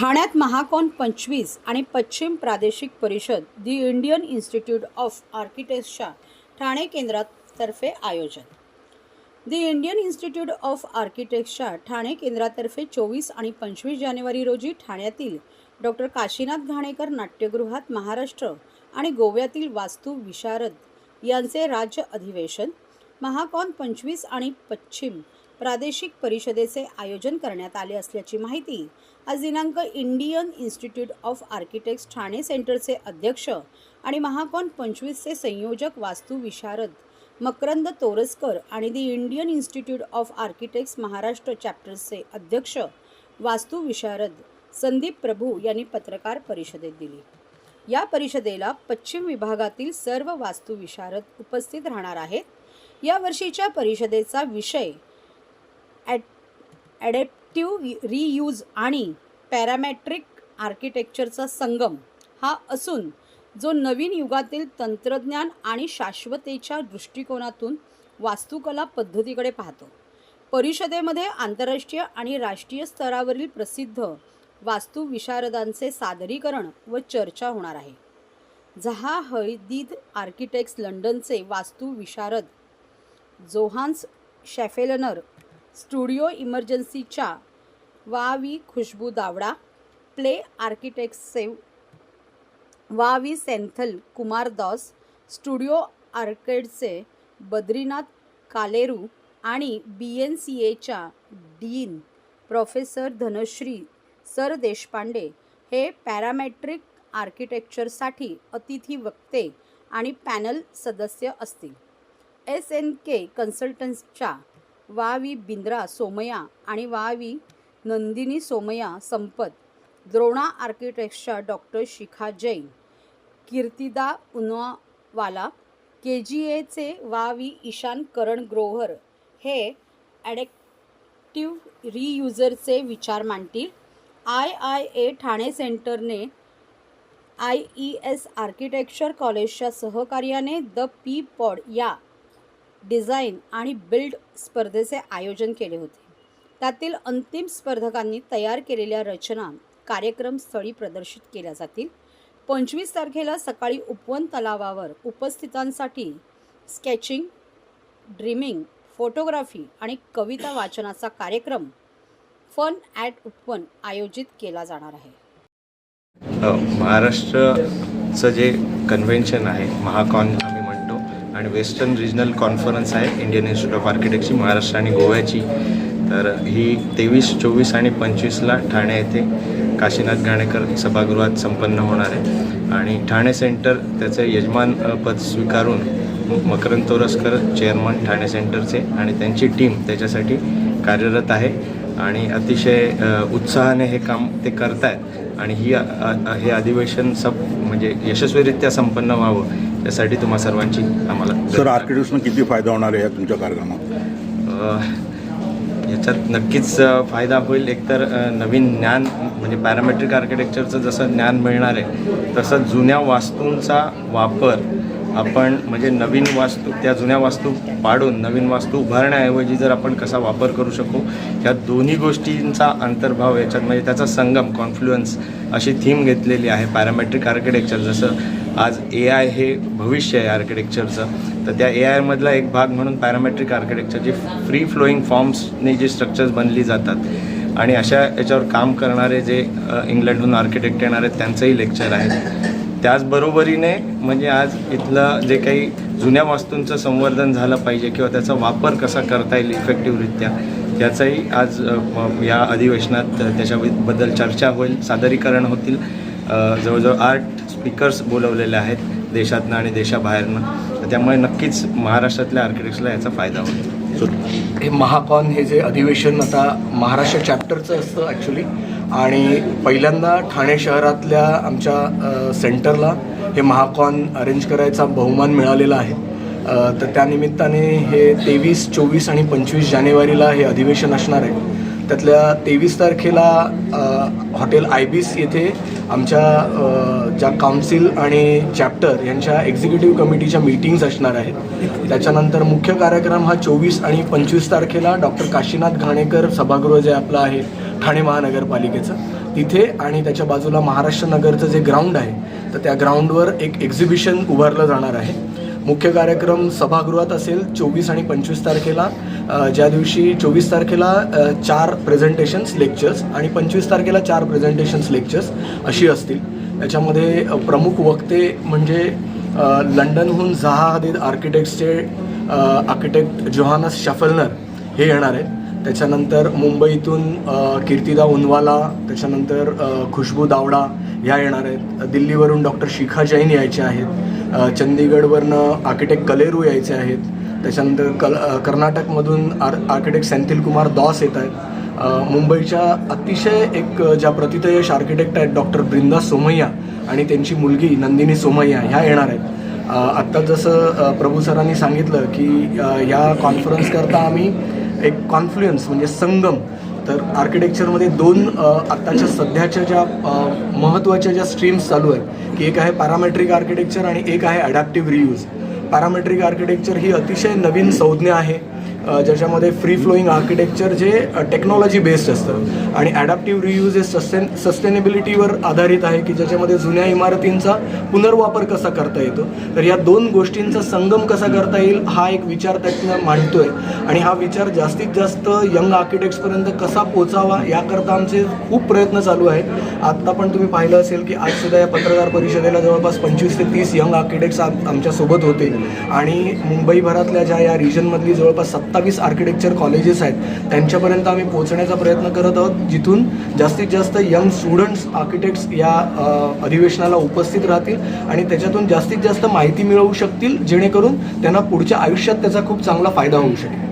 ठाण्यात महाकॉन पंचवीस आणि पश्चिम प्रादेशिक परिषद दी इंडियन इन्स्टिट्यूट ऑफ आर्किटेक्ट्सच्या ठाणे केंद्रातर्फे आयोजन. दी इंडियन इन्स्टिट्यूट ऑफ आर्किटेक्ट्सच्या ठाणे केंद्रातर्फे चोवीस आणि पंचवीस जानेवारी रोजी ठाण्यातील डॉक्टर काशीनाथ घाणेकर नाट्यगृहात महाराष्ट्र आणि गोव्यातील वास्तू विशारद यांचे राज्य अधिवेशन महाकॉन पंचवीस आणि पश्चिम प्रादेशिक परिषदेचे आयोजन करण्यात आले असल्याची माहिती आज दिनांक Indian institute of architects Thane सेंटरचे अध्यक्ष आणि महाकॉन पंचवीसचे संयोजक वास्तू विशारद मकरंद तोरसकर आणि the Indian institute of architects Maharashtra चॅप्टर्सचे अध्यक्ष वास्तू विशारद संदीप प्रभू यांनी पत्रकार परिषदेत दिली. या परिषदेला पश्चिम विभागातील सर्व वास्तू विशारद उपस्थित राहणार आहेत. या वर्षीच्या परिषदेचा विषय ॲड ॲडेप्टिव्ह रियूज आणि पॅरामॅट्रिक आर्किटेक्चरचा संगम हा असून जो नवीन युगातील तंत्रज्ञान आणि शाश्वतेच्या दृष्टिकोनातून वास्तुकला पद्धतीकडे पाहतो. परिषदेमध्ये आंतरराष्ट्रीय आणि राष्ट्रीय स्तरावरील प्रसिद्ध वास्तुविशारदांचे सादरीकरण व चर्चा होणार आहे. जहा हळदीद आर्किटेक्ट्स लंडनचे वास्तुविशारद जोहान्स शॅफेलनर स्टुडिओ इमर्जन्सीच्या वावी खुशबू दावडा प्ले आर्किटेक्ट्सचे वावी सेंथल कुमार दास स्टुडिओ आर्केडचे बद्रीनाथ कालेरू आणि बी एन सी एच्या dean professor Dhanashree sir Deshpande हे पॅरामेट्रिक आर्किटेक्चरसाठी अतिथी वक्ते आणि पॅनल सदस्य असतील. एस एन के कन्सल्टन्सच्या वा वी बिंद्रा सोमया आणि वा we Nandini Somaya Sampat. Drona आर्किटेक्टच्या doctor Shikha Jain Kirtida Unwala K G एचे वा वी ईशान करण ग्रोव्हर हे ॲडेक्टिव्ह रियुजरचे विचार मांडतील. आय आय ए ठाणे सेंटरने आय ई एस आर्किटेक्चर कॉलेजच्या सहकार्याने द पी पॉड या डिझाईन आणि बिल्ड स्पर्धेचे आयोजन केले होते. त्यातील अंतिम स्पर्धकांनी तयार केलेल्या रचना कार्यक्रमस्थळी प्रदर्शित केल्या जातील. पंचवीस तारखेला सकाळी उपवन तलावावर उपस्थितांसाठी स्केचिंग ड्रीमिंग फोटोग्राफी आणि कविता वाचनाचा कार्यक्रम फन ॲट उपवन आयोजित केला जाणार आहे. महाराष्ट्रचं जे कन्व्हेन्शन आहे महाकॉन आणि वेस्टर्न रिजनल कॉन्फरन्स आहे इंडियन इन्स्टिट्यूट ऑफ आर्किटेक्टची महाराष्ट्र आणि गोव्याची तर ही तेवीस चोवीस आणि पंचवीसला ठाणे येथे काशीनाथ घाणेकर सभागृहात संपन्न होणार आहे. आणि ठाणे सेंटर त्याचं यजमान पद स्वीकारून मकरंद तोरसकर चेअरमन ठाणे सेंटरचे आणि त्यांची टीम त्याच्यासाठी कार्यरत आहे. आणि अतिशय उत्साहाने हे काम ते करत आहेत आणि ही हे अधिवेशन सब म्हणजे यशस्वीरित्या संपन्न व्हावं यासाठी तुम्हा सर्वांची आम्हाला सर आर्किटेक्ट्सना किती फायदा होणार आहे या तुमच्या कार्यक्रमात? याच्यात नक्कीच फायदा होईल. एकतर नवीन ज्ञान म्हणजे पॅरामेट्रिक आर्किटेक्चरचं जसं ज्ञान मिळणार आहे तसं जुन्या वास्तूंचा वापर आपण म्हणजे नवीन वास्तू त्या जुन्या वास्तू पाडून नवीन वास्तू उभारण्याऐवजी जर आपण कसा वापर करू शकू ह्या दोन्ही गोष्टींचा अंतर्भाव याच्यात म्हणजे त्याचा संगम कॉन्फ्लुएन्स अशी थीम घेतलेली आहे पॅरामेट्रिक आर्किटेक्चर जसं आज ए आय हे भविष्य आहे आर्किटेक्चरचं तर त्या ए आयमधला एक भाग म्हणून पॅरामेट्रिक आर्किटेक्चर जे फ्री फ्लोईंग फॉर्म्सने जी स्ट्रक्चर्स बनली जातात. आणि अशा याच्यावर काम करणारे जे इंग्लंडहून आर्किटेक्ट येणार आहेत त्यांचंही लेक्चर आहे. त्याचबरोबरीने म्हणजे आज इथलं जे काही जुन्या वास्तूंचं संवर्धन झालं पाहिजे किंवा त्याचा वापर कसा करता येईल इफेक्टिव्हरित्या याचाही आज या अधिवेशनात त्याच्याबद्दल चर्चा होईल सादरीकरण होतील. जवळजवळ आठ स्पीकर्स बोलवलेले आहेत देशातनं आणि देशाबाहेरनं. त्यामुळे नक्कीच महाराष्ट्रातल्या आर्किटेक्ट्सला याचा फायदा होईल. हे महाकॉन हे जे अधिवेशन आता महाराष्ट्र चॅप्टरचं असतं ॲक्च्युली आणि पहिल्यांदा ठाणे शहरातल्या आमच्या सेंटरला हे महाकॉन अरेंज करायचा बहुमान मिळालेला आहे. तर त्यानिमित्ताने हे तेवीस चोवीस आणि पंचवीस जानेवारीला हे अधिवेशन असणार आहे. त्यातल्या तेवीस तारखेला हॉटेल आय बीस येथे आमच्या ज्या काउन्सिल आणि चॅप्टर यांच्या एक्झिक्युटिव्ह कमिटीच्या मीटिंग्ज असणार आहेत. त्याच्यानंतर मुख्य कार्यक्रम हा चोवीस आणि पंचवीस तारखेला डॉक्टर काशीनाथ घाणेकर सभागृह जे आपलं आहे ठाणे महानगरपालिकेचं. तिथे आणि त्याच्या बाजूला महाराष्ट्र नगरचं जे ग्राउंड आहे तर त्या ग्राउंडवर एक एक्झिबिशन उभारलं जाणार आहे. मुख्य कार्यक्रम सभागृहात असेल चोवीस आणि पंचवीस तारखेला. ज्या दिवशी चोवीस तारखेला चार प्रेझेंटेशन्स लेक्चर्स आणि पंचवीस तारखेला चार प्रेझेंटेशन्स लेक्चर्स अशी असतील. त्याच्यामध्ये प्रमुख वक्ते म्हणजे लंडनहून जहा हदीद आर्किटेक्ट्सचे आर्किटेक्ट जोहानस शफलनर हे येणार आहेत. त्याच्यानंतर मुंबईतून कीर्तिदा उनवाला त्याच्यानंतर खुशबू दावडा ह्या येणार आहेत. दिल्लीवरून डॉक्टर शिखा जैन यायचे आहेत. चंदीगडवरनं आर्किटेक्ट कलेरू यायचे आहेत. त्याच्यानंतर कल कर्नाटकमधून आर आर्किटेक्ट सेंथिल कुमार दॉस येत आहेत. मुंबईच्या अतिशय एक ज्या प्रतिथयश आर्किटेक्ट आहेत डॉक्टर ब्रिंदा सोमय्या आणि त्यांची मुलगी नंदिनी सोमय्या ह्या येणार आहेत. आत्ता जसं प्रभू सरांनी सांगितलं की या कॉन्फरन्सकरता आम्ही एक कॉन्फ्लुएन्स म्हणजे संगम. तर आर्किटेक्चरमध्ये दोन आत्ताच्या सध्याच्या ज्या महत्त्वाच्या ज्या स्ट्रीम्स चालू आहेत की एक आहे पॅरामेट्रिक आर्किटेक्चर आणि एक आहे अडॅप्टिव्ह रियूज पॅरामेट्रिक आर्किटेक्चर ही अतिशय नवीन संज्ञा आहे. ज्याच्यामध्ये फ्री फ्लोईंग आर्किटेक्चर जे टेक्नॉलॉजी बेस्ड असतं. आणि ॲडॅप्टिव्ह रियूज हे सस्टेन सस्टेनेबिलिटीवर आधारित आहे की ज्याच्यामध्ये जुन्या इमारतींचा पुनर्वापर कसा करता येतो. तर या दोन गोष्टींचा संगम कसा करता येईल हा एक विचार त्यातनं मांडतोय. आणि हा विचार जास्तीत जास्त यंग आर्किटेक्ट्सपर्यंत कसा पोचावा याकरता आमचे खूप प्रयत्न चालू आहेत. आत्ता पण तुम्ही पाहिलं असेल की आज सुद्धा या पत्रकार परिषदेला जवळपास पंचवीस ते तीस यंग आर्किटेक्ट्स आमच्यासोबत होते. आणि मुंबईभरातल्या ज्या या रिजनमधली जवळपास सत्तावीस आर्किटेक्चर कॉलेजेस आहेत. त्यांच्यापर्यंत आम्ही पोहोचण्याचा प्रयत्न करत आहोत. जिथून जास्तीत जास्त यंग स्टुडंट्स आर्किटेक्ट्स या अधिवेशनाला उपस्थित राहतील आणि त्याच्यातून जास्तीत जास्त माहिती मिळवू शकतील जेणेकरून त्यांना पुढच्या आयुष्यात त्याचा खूप चांगला फायदा होऊ शकेल.